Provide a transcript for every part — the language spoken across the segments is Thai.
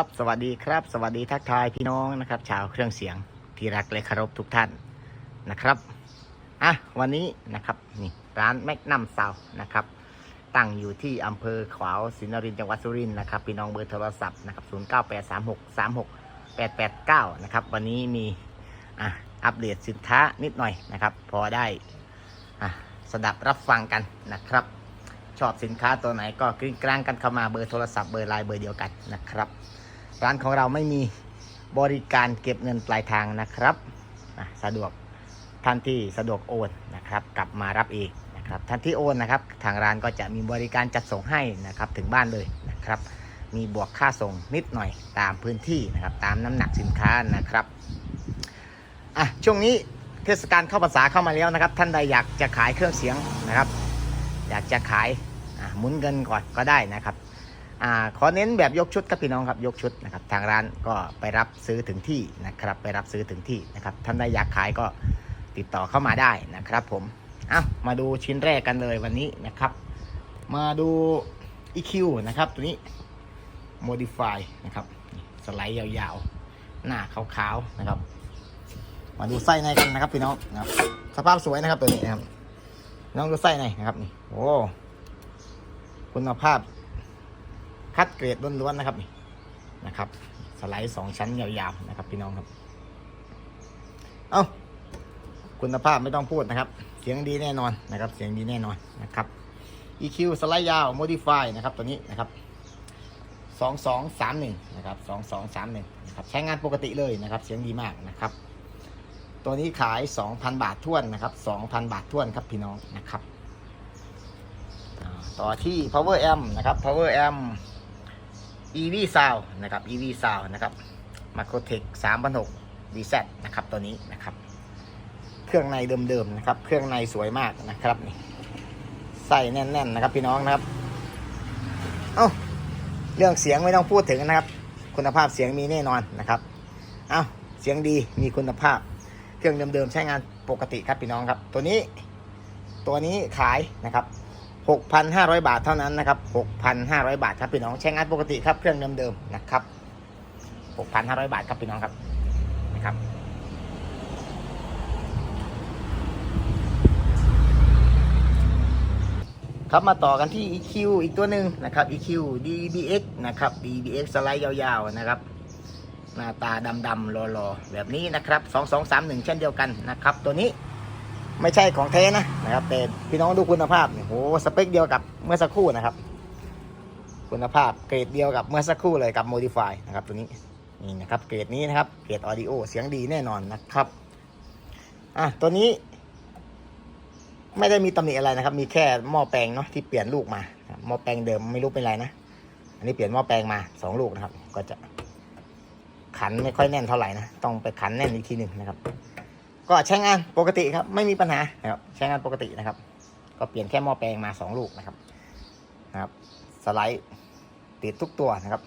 ครับสวัสดีครับ สวัสดีทักทายพี่น้องนะครับ ชาวเครื่องเสียงที่รักและเคารพทุกท่านนะครับอะวันนี้นะครับนี่ร้านแมกนัมซาวนะครับ ตั้งอยู่ที่อำเภอขวาวสินนรินทร์จังหวัดสุรินทร์นะครับพี่น้องเบอร์โทรศัพท์นะครับ0 9 8 3 6 3 6 8 8 9นะครับวันนี้มีอะอัปเดตสินค้านิดหน่อยนะครับ พอได้อะสดับรับฟังกันนะครับ ชอบสินค้าตัวไหนก็กริ้งกลางกันเข้ามาเบอร์โทรศัพท์เบอร์ไลน์เบอร์เดียวกันนะครับ ร้านของเราไม่มีบริการเก็บเงินปลายทางนะครับอะสะดวกท่านที่สะดวกโอนนะครับ กลับมารับเองนะครับท่านที่โอนนะครับ ทางร้านก็จะมีบริการจัดส่งให้นะครับถึงบ้านเลยนะครับ มีบวกค่าส่งนิดหน่อยตามพื้นที่นะครับ ตามน้ำหนักสินค้านะครับอะช่วงนี้เทศกาลเข้าภาษาเข้ามาแล้วนะครับ ท่านใดอยากจะขายเครื่องเสียงนะครับ อยากจะขายอะหมุนเงินก่อนก็ได้นะครับ อาขอเน้นแบบยกชุดครับพี่น้องครับยกชุดนะครับทางร้านก็ไปรับซื้อถึงที่นะครับไปรับซื้อถึงที่นะครับท่านใดอยากขายก็ติดต่อเข้ามาได้นะครับผมเอามาดูชิ้นแรกกันเลยวันนี้นะครับ มาดู EQ นะครับตัวนี้ modify นะครับสไลด์ยาวๆ หน้าขาวๆนะครับ มาดูไส้ในกันนะครับพี่น้องนะครับสภาพสวยนะครับตัวนี้นะครับน้องดูไส้หน่อยนะครับนี่โอ้คุณภาพ คัดเกรดล้วนๆนะครับนี่นะครับ สไลด์สองชั้นยาวๆนะครับ พี่น้องครับ เอาคุณภาพไม่ต้องพูดนะครับ เสียงดีแน่นอนนะครับ เสียงดีแน่นอนนะครับ EQ สไลด์ยาว modify นะครับ ตัวนี้นะครับสองสองสามหนึ่งนะครับสองสองสามหนึ่งนะครับใช้งานปกติเลยนะครับ เสียงดีมากนะครับ ตัวนี้ขาย2,000บาททวนนะครับ2,000บาททวนครับพี่น้องนะครับ ต่อที่ power amp นะครับ power amp EV sound นะครับ EV sound นะครับ Macrotech 3,600 VZ นะครับตัวนี้นะครับ เครื่องในเดิมๆนะครับ เครื่องในสวยมากนะครับนี่ใส่แน่นๆนะครับพี่น้องนะครับ เอ้าเรื่องเสียงไม่ต้องพูดถึงนะครับ คุณภาพเสียงมีแน่นอนนะครับ เอ้าเสียงดีมีคุณภาพ เครื่องเดิมๆใช้งานปกติครับพี่น้องครับ ตัวนี้ตัวนี้ขายนะครับ 6,500 บาทเท่านั้นนะครับ 6,500 บาทครับพี่น้องใช้งานปกติครับเครื่องเดิมๆนะครับ 6,500 บาทครับพี่น้องครับนะครับครับมาต่อกันที่ EQ อีกตัวหนึ่งนะครับ EQ DBX นะครับ DBX สไลด์ยาวๆนะครับ หน้าตาดำๆรอๆแบบนี้นะครับสองสองสามหนึ่งเช่นเดียวกันนะครับ ตัวนี้ ไม่ใช่ของแท้นะนะครับ แต่พี่น้องดูคุณภาพเนี่ยโหสเปคเดียวกับเมื่อสักครู่นะครับ คุณภาพเกรดเดียวกับเมื่อสักครู่เลยกับ Modify นะครับตัวนี้นี่นะครับเกรดนี้นะครับเกรดออดิโอเสียงดีแน่นอนนะครับอะตัวนี้ ไม่ได้มีตำหนิอะไรนะครับ มีแค่หม้อแปลงเนาะที่เปลี่ยนลูกมาหม้อแปลงเดิมไม่รู้เป็นไรนะอันนี้เปลี่ยนหม้อแปลงมาสองลูกนะครับ ก็จะขันไม่ค่อยแน่นเท่าไหร่นะต้องไปขันแน่นอีกทีหนึ่งนะครับ ก็ใช้งานปกติครับไม่มีปัญหาครับใช้งานปกตินะครับ ก็เปลี่ยนแค่หม้อแปลงมาสองลูกนะครับนะครับ สไลด์ติดทุกตัวนะครับ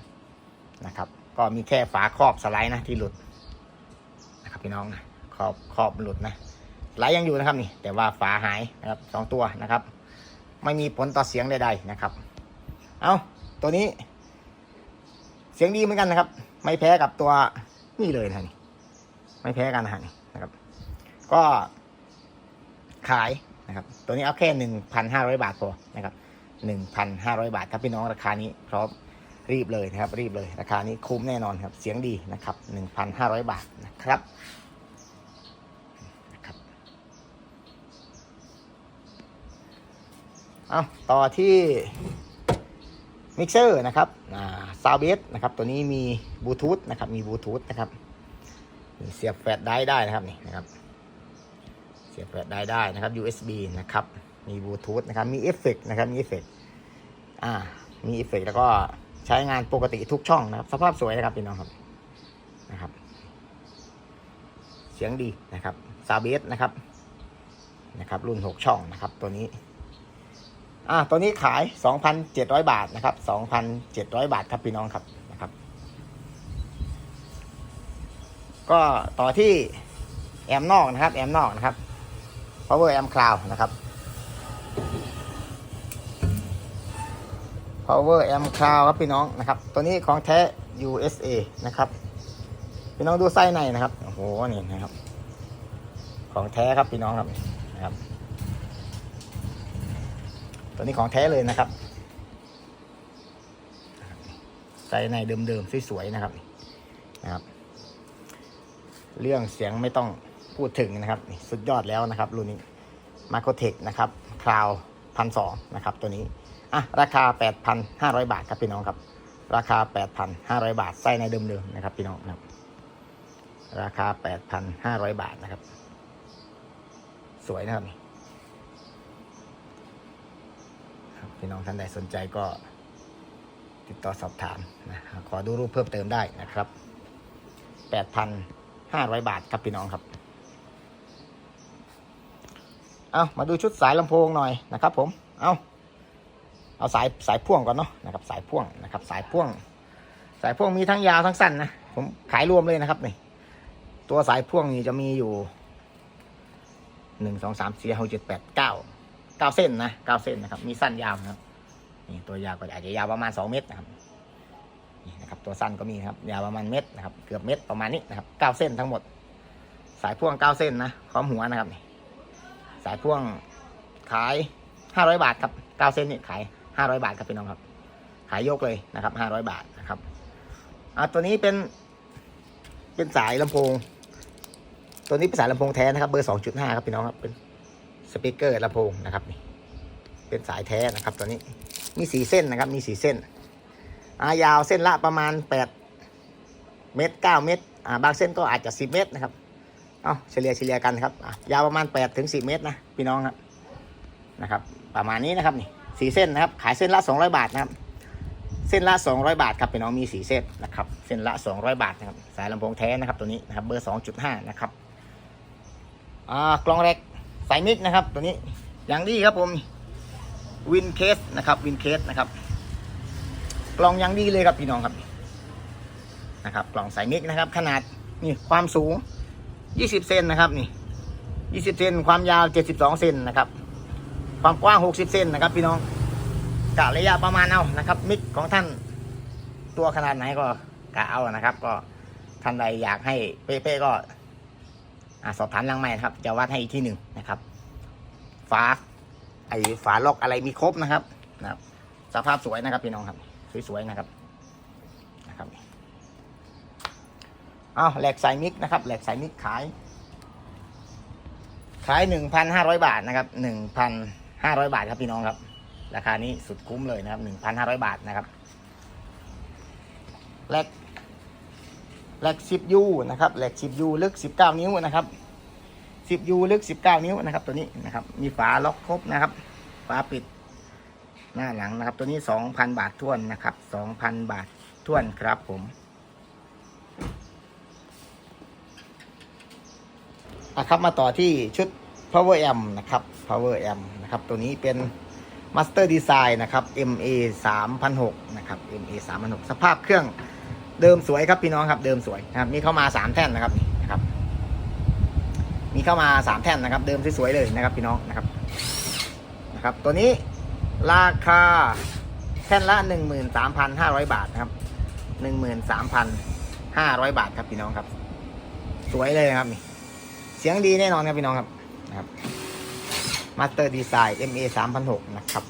นะครับ ก็มีแค่ฝาครอบสไลด์นะที่หลุดนะครับพี่น้องนะครอบครอบหลุดนะสไลด์ยังอยู่นะครับนี่ แต่ว่าฝาหายนะครับสองตัวนะครับ ไม่มีผลต่อเสียงใดๆนะครับ เอาตัวนี้ เสียงดีเหมือนกันนะครับ ไม่แพ้กับตัวนี่เลยนะนี่ไม่แพ้กันนะฮะนี่นะครับ ก็ขายนะครับ ตัวนี้เอาแค่หนึ่งพันห้าร้อยบาทพอนะครับหนึ่งพันห้าร้อยบาทครับพี่น้องราคานี้พร้อมรีบเลยนะครับ รีบเลยราคานี้คุ้มแน่นอนครับ เสียงดีนะครับหนึ่งพันห้าร้อยบาทนะครับนะครับเอาต่อที่มิกเซอร์นะครับซาวเบสนะครับ ตัวนี้มีบลูทูธนะครับ มีบลูทูธนะครับ เสียบแฟลชได้ได้นะครับนี่นะครับ สียบแฟลชได้ได้นะครับ USB นะครับ มีบลูทูธนะครับ มีเอฟเฟกนะครับ มีเอฟเฟกอ่า มีเอฟเฟกแล้วก็ใช้งานปกติทุกช่องนะครับ สภาพสวยนะครับพี่น้องครับ นะครับ เสียงดีนะครับซาเบสนะครับ นะครับ รุ่น 6 ช่องนะครับ ตัวนี้ อ่า ตัวนี้ขาย 2,700 บาทนะครับ 2,700 บาทครับพี่น้องครับ นะครับ ก็ต่อที่แอมนอกนะครับ แอมนอกนะครับ power amp cloud นะครับ power amp cloud ครับพี่น้องนะครับ ตัวนี้ของแท้ USA นะครับพี่น้องดูไส้ในนะครับโอ้โหนี่นะครับ ของแท้ครับพี่น้องครับนะครับ ตัวนี้ของแท้เลยนะครับไส้ในเดิมๆสวยๆนะครับนะครับ เรื่องเสียงไม่ต้อง พูดถึงนะครับสุดยอดแล้วนะครับรุ่นนี้มาโคเทคนะครับคราวพันสองนะครับตัวนี้อะราคา 8,500 บาทครับพี่น้องครับ ราคา 8,500 บาทไส้ในเดิมๆนะครับพี่น้องนะครับ ราคา 8,500 บาทนะครับ สวยนะครับนี่ครับพี่น้องท่านใดสนใจก็ติดต่อสอบถามนะขอดูรูปเพิ่มเติมได้นะครับ 8,500 บาทครับพี่น้องครับ เอามาดูชุดสายลำโพงหน่อยนะครับ ผม เอาเอาสายสายพ่วงก่อนเนาะนะครับ สายพ่วงนะครับ สายพ่วง สายพ่วงมีทั้งยาวทั้งสั้นนะผมขายรวมเลยนะครับนี่ตัวสายพ่วงนี่จะมีอยู่หนึ่งสองสามสี่หกเจ็ดแปดเก้าเก้าเส้นนะเก้าเส้นนะครับ มีสั้นยาวนะครับนี่ตัวยาวก็อาจจะยาวประมาณสองเมตรนะครับนี่นะครับ ตัวสั้นก็มีครับ ยาวประมาณเมตรนะครับ เกือบเมตรประมาณนี้นะครับเก้าเส้นทั้งหมด สายพ่วงเก้าเส้นนะพร้อมหัวนะครับนี่ สายพ่วงขายห้าร้อยบาทครับเก้าเส้นนี่ขายห้าร้อยบาทครับพี่น้องครับ ขายยกเลยนะครับห้าร้อยบาทนะครับอ่าตัวนี้เป็น เป็นสายลำโพง ตัวนี้เป็นสายลำโพงแท้นะครับ เบอร์สองจุดห้าครับพี่น้องครับเป็นสปีกเกอร์ลำโพงนะครับนี่เป็นสายแท้นะครับ ตัวนี้มีสีเส้นนะครับ มีสีเส้นอ่ายาวเส้นละประมาณแปดเมตรเก้าเมตรอ่าบางเส้นก็อาจจะสิบเมตรนะครับ เอาเฉลี่ยเฉลี่ยกันครับยาวประมาณ8ถึง10 เมตรนะพี่น้องครับนะครับ ประมาณนี้นะครับนี่สีเส้นนะครับ ขายเส้นละ 200 บาทนะครับ เส้นละ 200 บาทครับพี่น้องมีสีเส้นนะครับ เส้นละ 200 บาทนะครับสายลำโพงแท้นะครับตัวนี้นะครับเบอร์ 2.5 นะครับอ่ากล้องแรกสายมิกนะครับ ตัวนี้อย่างดีครับผมวินเคสนะครับวินเคสนะครับกล่องย่างดีเลยครับพี่น้องครับนะครับกล่องสายมิกนะครับ ขนาดนี่ความสูง ยี่สิบเซนนะครับนี่ยี่สิบเซนความยาวเจ็ดสิบสองเซนนะครับ ความกว้างหกสิบเซนนะครับ พี่น้องกะระยะประมาณเอานะครับ มิกของท่านตัวขนาดไหนก็กะเอานะครับ ก็ท่านใดอยากให้เป๊ะๆก็สอบถามลังใหม่นะครับ จะวัดให้อีกที่หนึ่งนะครับฝาไอ้ฝาล็อกอะไรมีครบนะครับนะครับ สภาพสวยนะครับพี่น้องครับ สวยๆนะครับ อ้าวแหลกสายมิกนะครับแหลกสายมิกขาย ขายหนึ่งพันห้าร้อยบาทนะครับหนึ่งพันห้าร้อยบาทครับพี่น้องครับ ราคานี้สุดคุ้มเลยนะครับหนึ่งพันห้าร้อยบาทนะครับแหลกแหลกสิบยูนะครับแหลกสิบยูลึกสิบเก้านิ้วนะครับสิบยูลึกสิบเก้านิ้วนะครับ ตัวนี้นะครับ มีฝาล็อกครบนะครับ ฝาปิดหน้าหลังนะครับ ตัวนี้สองพันบาทท้วนนะครับสองพันบาทท้วนครับผม นะครับมาต่อที่ชุด power amp นะครับ power amp นะครับ ตัวนี้เป็น master design นะครับ MA 3006นะครับ MA 3006สภาพเครื่องเดิมสวยครับพี่น้องครับ เดิมสวยนะครับมีเข้ามา 3 แท่นนะครับนี่นะครับ มีเข้ามา 3 แท่นนะครับ เดิมสวยๆเลยนะครับพี่น้องนะครับนะครับ ตัวนี้ราคาแท่นละ 13,500 บาทนะครับ 13,500 บาทครับพี่น้องครับ สวยเลยครับนี่ เสียงดีแน่นอนครับพี่น้องครับนะครับ Master Design MA 3006นะครับ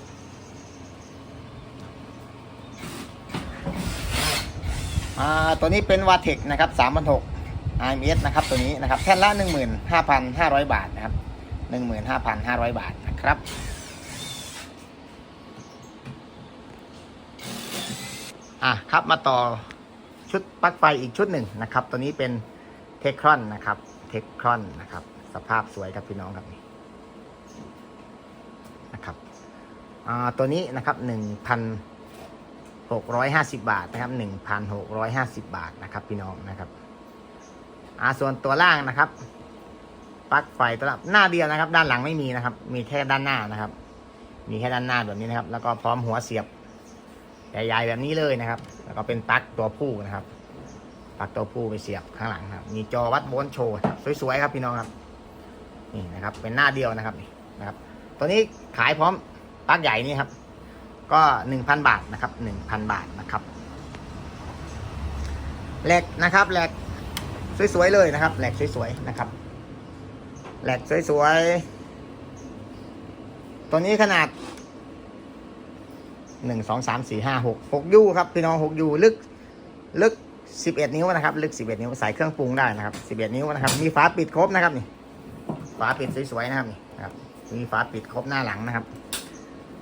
อ่าตัวนี้เป็นวาเทคนะครับ3006 IMS นะครับ ตัวนี้นะครับแท่นละ 15,500 บาทนะครับ 15,500 บาทนะครับอะครับมาต่อชุดปลั๊กไฟอีกชุดหนึ่งนะครับ ตัวนี้เป็นเทคครอนนะครับ เทคครอนนะครับ สภาพสวยครับพี่น้องครับนี่นะครับตัวนี้นะครับหนึ่งพันหกร้อยห้าสิบาทนะครับหนึ่งพันหกร้อยห้าสิบาทนะครับ พี่น้องนะครับอาส่วนตัวล่างนะครับปลั๊กไฟตัวหน้าเดียวนะครับ ด้านหลังไม่มีนะครับ มีแค่ด้านหน้านะครับ มีแค่ด้านหน้าแบบนี้นะครับ แล้วก็พร้อมหัวเสียบใหญ่ๆแบบนี้เลยนะครับ แล้วก็เป็นปลั๊กตัวผู้นะครับ ปลั๊กตัวผู้ไปเสียบข้างหลังครับ มีจอวัดโวลต์โชว์สวยๆครับพี่น้องครับ นี่นะครับ เป็นหน้าเดียวนะครับนี่นะครับ ตัวนี้ขายพร้อมปลั๊กใหญ่นี่ครับ ก็หนึ่งพันบาทนะครับหนึ่งพันบาทนะครับแหลกนะครับแหลกสวยๆเลยนะครับแหลกสวยๆนะครับแหลกสวยๆ ตัวนี้ขนาดหนึ่งสองสามสี่ห้าหกหกยูครับ พี่น้องหกยูลึก ลึก สิบเอ็ดนิ้วนะครับ ลึกสิบเอ็ดนิ้วใส่เครื่องปรุงได้นะครับสิบเอ็ดนิ้วนะครับ มีฝาปิดครบนะครับนี่ ฝาปิดสวยๆนะครับนี่นะครับ มีฝาปิดครบหน้าหลังนะครับ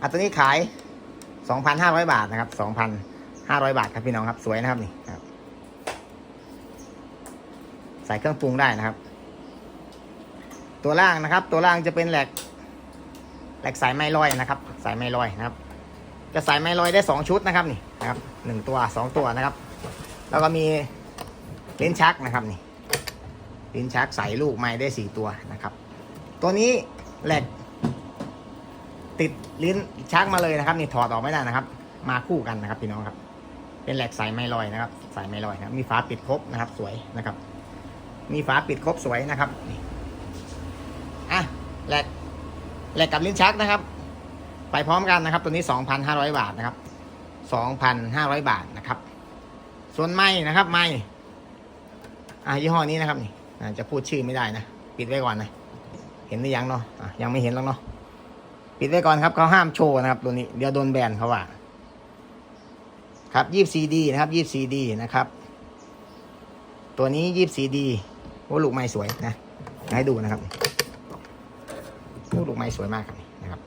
อันตัวนี้ขายสองพันห้าร้อยบาทนะครับสองพันห้าร้อยบาทครับพี่น้องครับ สวยนะครับนี่ครับ ใส่เครื่องปรุงได้นะครับ ตัวล่างนะครับ ตัวล่างจะเป็นแหลกแหลกสายไม้ลอยนะครับ สายไม้ลอยนะครับ จะใส่ไม้ลอยได้สองชุดนะครับนี่นะครับหนึ่งตัวสองตัวนะครับ แล้วก็มีลิ้นชักนะครับนี่ลิ้นชักใส่ลูกไม้ได้สี่ตัวนะครับ ตัวนี้แหลกติดลิ้นชักมาเลยนะครับ นี่ถอดออกไม่ได้นะครับ มาคู่กันนะครับพี่น้องครับ เป็นแหลกสายไม้ลอยนะครับ สายไม้ลอยนะครับมีฝาปิดครบนะครับ สวยนะครับ มีฝาปิดครบสวยนะครับนี่อะแหลกแหลกกับลิ้นชักนะครับ ไปพร้อมกันนะครับ ตัวนี้ 2,500 บาทนะครับ 2,500 บาท ส่วนไม้นะครับไม้อะยี่ห้อนี้นะครับนี่จะพูดชื่อไม่ได้นะปิดไว้ก่อนนะเห็นหรือยังเนาะะยังไม่เห็นหรอกเนาะปิดไว้ก่อนครับเขาห้ามโชว์นะครับตัวนี้เดี๋ยวโดนแบนเขาว่าครับยี่สี่ดีนะครับยี่สี่ดีนะครับ ตัวนี้ยี่สี่ดีโอ้ลูกไม้สวยนะให้ดูนะครับโอลูกไม้สวยมากครับนะครับ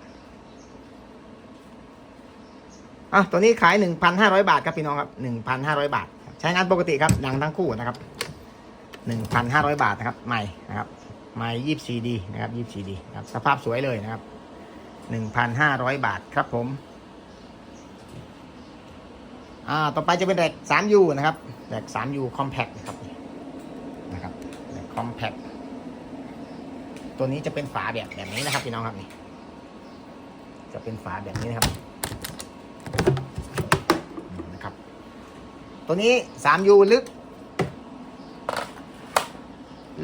อะตัวนี้ขายหนึ่งพันห้าร้อยบาทครับพี่น้องครับหนึ่งพันห้าร้อยบาท ใช้งานปกติครับดังทั้งคู่นะครับหนึ่งพันห้าร้อยบาทนะครับใหม่นะครับใหม่ยี่สีดีนะครับยี่สีดีครับสภาพสวยเลยนะครับหนึ่งพันห้าร้อยบาทครับผมอ่าต่อไปจะเป็นแหลก 3U นะครับแหลก 3U Compact นะครับนะครับแหลก Compact ตัวนี้จะเป็นฝาแบบแบบนี้นะครับพี่น้องครับนี่จะเป็นฝาแบบนี้นะครับนี่นะครับ ตัวนี้ 3U ลึก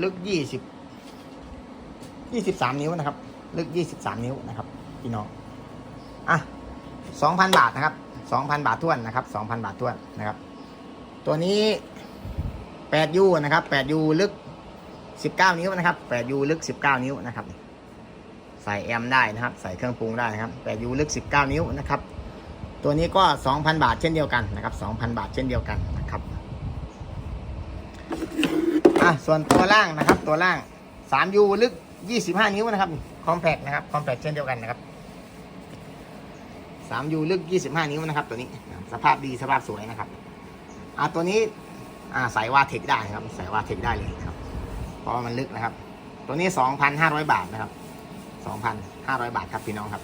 ลึก20 23นิ้วนะครับ ลึก23นิ้วนะครับพี่น้องอะ2,000บาทนะครับ2,000บาทท้วนนะครับ2,000บาทท้วนนะครับ ตัวนี้ 8U นะครับ 8U ลึก19นิ้วนะครับ 8U ลึก19นิ้วนะครับใส่แอมได้นะครับ ใส่เครื่องปรุงได้นะครับ 8U ลึก19นิ้วนะครับ ตัวนี้ก็ 2,000 บาทเช่นเดียวกันนะครับ2,000 บาทเช่นเดียวกันนะครับอะส่วนตัวล่างนะครับตัวล่าง 3U ลึก 25 นิ้วนะครับ Compact นะครับ Compact เช่นเดียวกันนะครับสามยูลึกยี่สิบห้านิ้วนะครับ ตัวนี้สภาพดีสภาพสวยนะครับอ่าตัวนี้อ่าใส่วาเทคได้ครับใส่วาเทคได้เลยครับเพราะว่ามันลึกนะครับ ตัวนี้สองพันห้าร้อยบาทนะครับสองพันห้าร้อยบาทครับพี่น้องครับ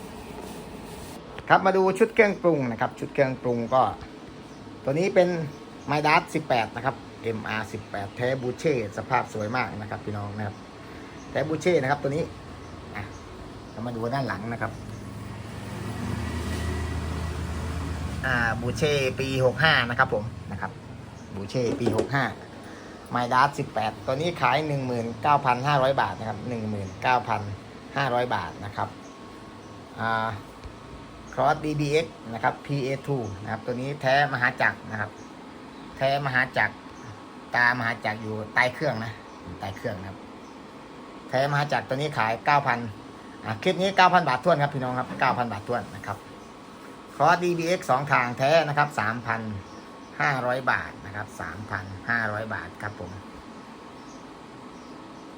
ครับมาดูชุดเครื่องปรุงนะครับ ชุดเครื่องปรุงก็ ตัวนี้เป็นไมดัสสิบแปดนะครับ MR สิบแปดแท้บูเช่สภาพสวยมากนะครับพี่น้องนะครับแท้บูเช่นะครับตัวนี้อะเรามาดูด้านหลังนะครับอ่าบูเช่ปีหกห้านะครับผมนะครับบูเช่ปีหกห้าไมดัสสิบแปดตัวนี้ขายหนึ่งหมื่นเก้าพันห้าร้อยบาทนะครับหนึ่งหมื่นเก้าพันห้าร้อยบาทนะครับอ่า ครอส DBX นะครับ PA2 นะครับตัวนี้แท้มหาจักรนะครับ แท้มหาจักรตามหาจักรอยู่ใต้เครื่องนะใต้เครื่องนะครับ แท้มหาจักรตัวนี้ขายเก้าพันอ่าคลิปนี้เก้าพันบาทท้วนครับพี่น้องครับเก้าพันบาทท้วนนะครับคอร์ส DBX สองทางแท้นะครับสามพันห้าร้อยบาทนะครับสามพันห้าร้อยบาทครับผม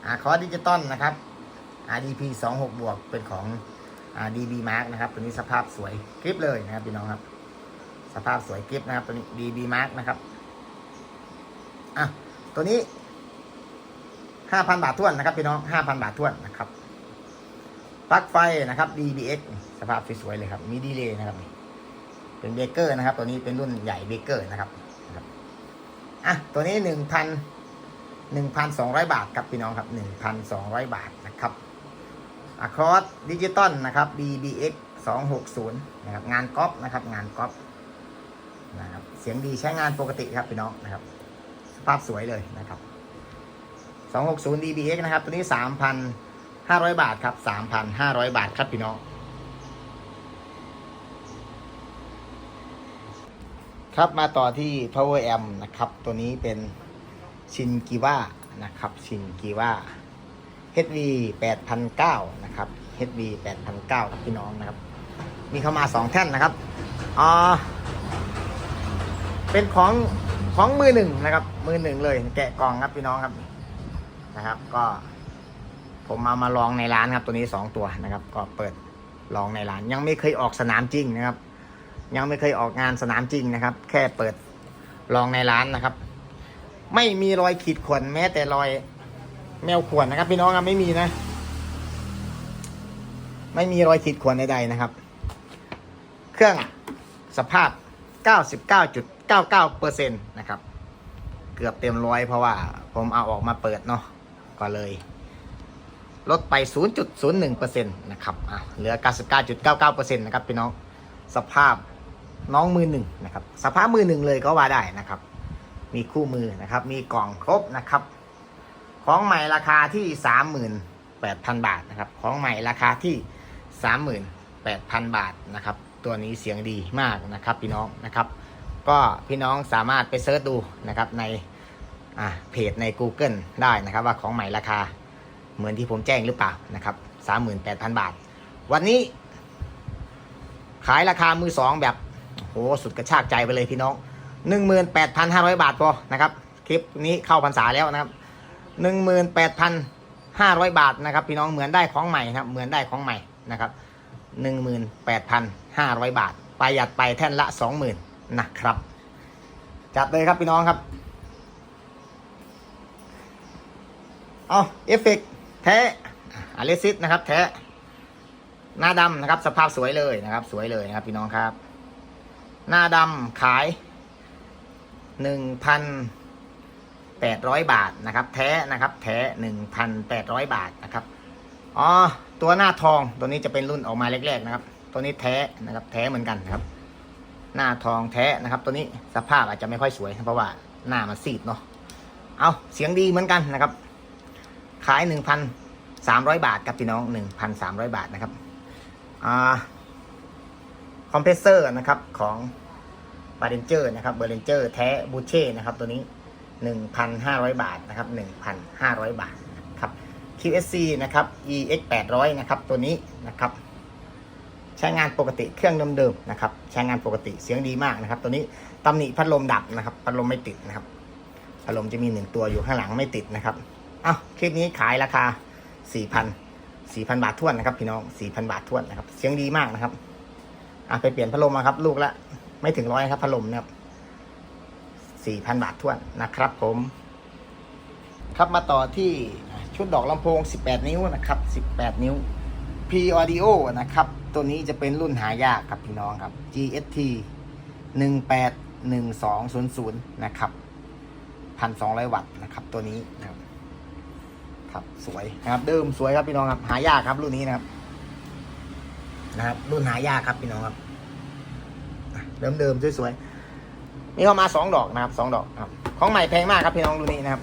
อ่าคอร์ดิจิตอลนะครับ RDP สองหกบวกเป็นของ DB Mark นะครับ ตัวนี้สภาพสวยกริปเลยนะครับพี่น้องครับ สภาพสวยกริปนะครับ ตัวนี้ DB Mark นะครับอะตัวนี้ห้าพันบาทท้วนนะครับพี่น้องห้าพันบาทท้วนนะครับปลั๊กไฟนะครับ DBX สภาพสวยๆเลยครับ มีดีเลย์นะครับ เป็นเบเกอร์นะครับ ตัวนี้เป็นรุ่นใหญ่เบเกอร์นะครับนะครับอะตัวนี้หนึ่งพันหนึ่งพันสองร้อยบาทครับพี่น้องครับหนึ่งพันสองร้อยบาทนะครับ อะคอร์สดิจิตอลนะครับ DBX สองหกศูนย์นะครับงานก๊อปนะครับงานก๊อปนะครับเสียงดีใช้งานปกติครับพี่น้องนะครับ สภาพสวยเลยนะครับสองหกศูนย์ DBX นะครับตัวนี้สามพันห้าร้อยบาทครับสามพันห้าร้อยบาทครับพี่น้องครับมาต่อที่ power amp นะครับ ตัวนี้เป็นชินกิว่านะครับชินกิว่า HV 8009นะครับ HV 8009ครับพี่น้องนะครับ มีเข้ามาสองแท่นนะครับอ่าเป็นของของมือหนึ่งนะครับ มือหนึ่งเลย แกะกล่องครับพี่น้องครับนะครับ ก็ผมมามาลองในร้านครับตัวนี้สองตัวนะครับ ก็เปิดลองในร้าน ยังไม่เคยออกสนามจริงนะครับ ยังไม่เคยออกงานสนามจริงนะครับ แค่เปิดลองในร้านนะครับ ไม่มีรอยขีดข่วนแม้แต่รอย แมวขวนนะครับ พี่น้องครับไม่มีนะ ไม่มีรอยขีดข่วนใดๆนะครับ เครื่องสภาพ 99.99%นะครับ เกือบเต็มร้อยเพราะว่าผมเอาออกมาเปิดเนาะก็เลย ลดไป 0.01%นะครับอะเหลือ 99.99%นะครับพี่น้องสภาพน้องมือหนึ่งนะครับ สภาพมือหนึ่งเลยก็ว่าได้นะครับ มีคู่มือนะครับ มีกล่องครบนะครับ ของใหม่ราคาที่38,000บาทนะครับ ของใหม่ราคาที่38,000บาทนะครับ ตัวนี้เสียงดีมากนะครับ พี่น้องนะครับ ก็พี่น้องสามารถไปเซิร์ชดูนะครับในเพจใน Google ได้นะครับ ว่าของใหม่ราคาเหมือนที่ผมแจ้งหรือเปล่านะครับ38,000บาท วันนี้ ขายราคามือสองแบบโหสุดกระชากใจไปเลยพี่น้องหนึ่งหมื่นแปดพันห้าร้อยบาทพอนะครับ คลิปนี้เข้าพรรษาแล้วนะครับ หนึ่งหมื่นแปดพันห้าร้อยบาทนะครับ พี่น้องเหมือนได้ของใหม่ครับ เหมือนได้ของใหม่นะครับหนึ่งหมื่นแปดพันห้าร้อยบาท ประหยัดไปแท่นละสองหมื่นนะครับ จัดเลยครับพี่น้องครับ เอาเอฟเฟกแท้อะเลซิสนะครับ แท้หน้าดำนะครับ สภาพสวยเลยนะครับ สวยเลยนะครับ พี่น้องครับ หน้าดำขายหนึ่งพัน แปดร้อยบาทนะครับ แท้นะครับแท้หนึ่งพันแปดร้อยบาทนะครับอ๋อตัวหน้าทองตัวนี้จะเป็นรุ่นออกมาแรกๆนะครับ ตัวนี้แท้นะครับ แท้เหมือนกันนะครับ หน้าทองแท้นะครับ ตัวนี้สภาพอาจจะไม่ค่อยสวยเพราะว่าหน้ามันซีดเนาะเอาเสียงดีเหมือนกันนะครับ ขายหนึ่งพันสามร้อยบาทครับพี่น้องหนึ่งพันสามร้อยบาทนะครับอ่าคอมเพรสเซอร์นะครับของบาเรนเจอร์นะครับเบอร์เรนเจอร์แท้บูเช่นะครับตัวนี้ 1,500 บาทนะครับ1,500 บาทครับ QSC นะครับ EX 800นะครับตัวนี้นะครับใช้งานปกติเครื่องเดิมๆนะครับใช้งานปกติเสียงดีมากนะครับ ตัวนี้ตำหนิพัดลมดับนะครับพัดลมไม่ติดนะครับพัดลมจะมีหนึ่งตัวอยู่ข้างหลังไม่ติดนะครับอ้าวคลิปนี้ขายราคา 4,000สี่พันบาททวนนะครับพี่น้องสี่พันบาททวนนะครับ เสียงดีมากนะครับ อะไปเปลี่ยนพัดลมมาครับ ลูกละ ไม่ถึงร้อยครับพัดลมนะครับ สี่พันบาททวนนะครับผม ครับมาต่อที่ชุดดอกลำโพง 18 นิ้วนะครับ 18 นิ้ว P Audio นะครับ ตัวนี้จะเป็นรุ่นหายากครับพี่น้องครับ GST 181200 นะครับ 1,200 วัตต์นะครับตัวนี้นะครับครับสวยนะครับเดิมสวยครับพี่น้องครับ หายากครับรุ่นนี้นะครับนะครับรุ่นหายากครับพี่น้องครับเดิมเดิมสวยๆ มีเข้ามาสองดอกนะครับสองดอกครับ ของใหม่แพงมากครับพี่น้องรุ่นนี้นะครับ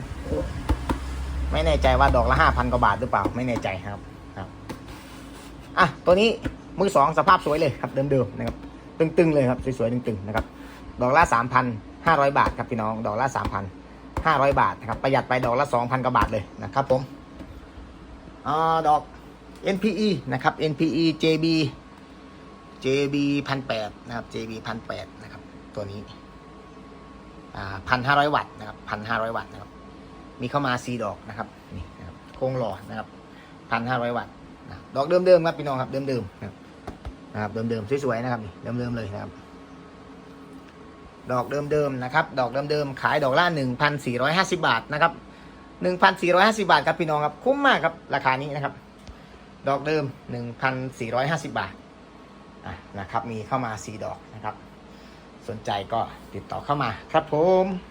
ไม่แน่ใจว่าดอกละห้าพันกว่าบาทหรือเปล่า ไม่แน่ใจครับครับอะตัวนี้มือสองสภาพสวยเลยครับเดิมๆนะครับ ตึงๆเลยครับสวยๆตึงๆนะครับ ดอกละสามพันห้าร้อยบาทครับพี่น้อง ดอกละสามพันห้าร้อยบาทนะครับประหยัดไปดอกละสองพันกว่าบาทเลยนะครับผมอดอก NPE นะครับ NPE JB JB พันแปดนะครับ JB พันแปดนะครับ ตัวนี้ พันห้าร้อยวัตต์นะครับพันห้าร้อยวัตต์นะครับ มีเข้ามาสี่ดอกนะครับนี่นะครับโครงหล่อนะครับพันห้าร้อยวัตต์ดอกเดิมๆครับพี่น้องครับเดิมๆนะครับเดิมๆสวยๆนะครับนี่เดิมๆเลยนะครับ ดอกเดิมๆนะครับ ดอกเดิมๆขายดอกละ1,450บาทนะครับ1,450บาทครับพี่น้องครับคุ้มมากครับราคานี้นะครับ ดอกเดิม1,450บาทอะนะครับ มีเข้ามา4ดอกนะครับ สนใจก็ติดต่อเข้ามาครับผม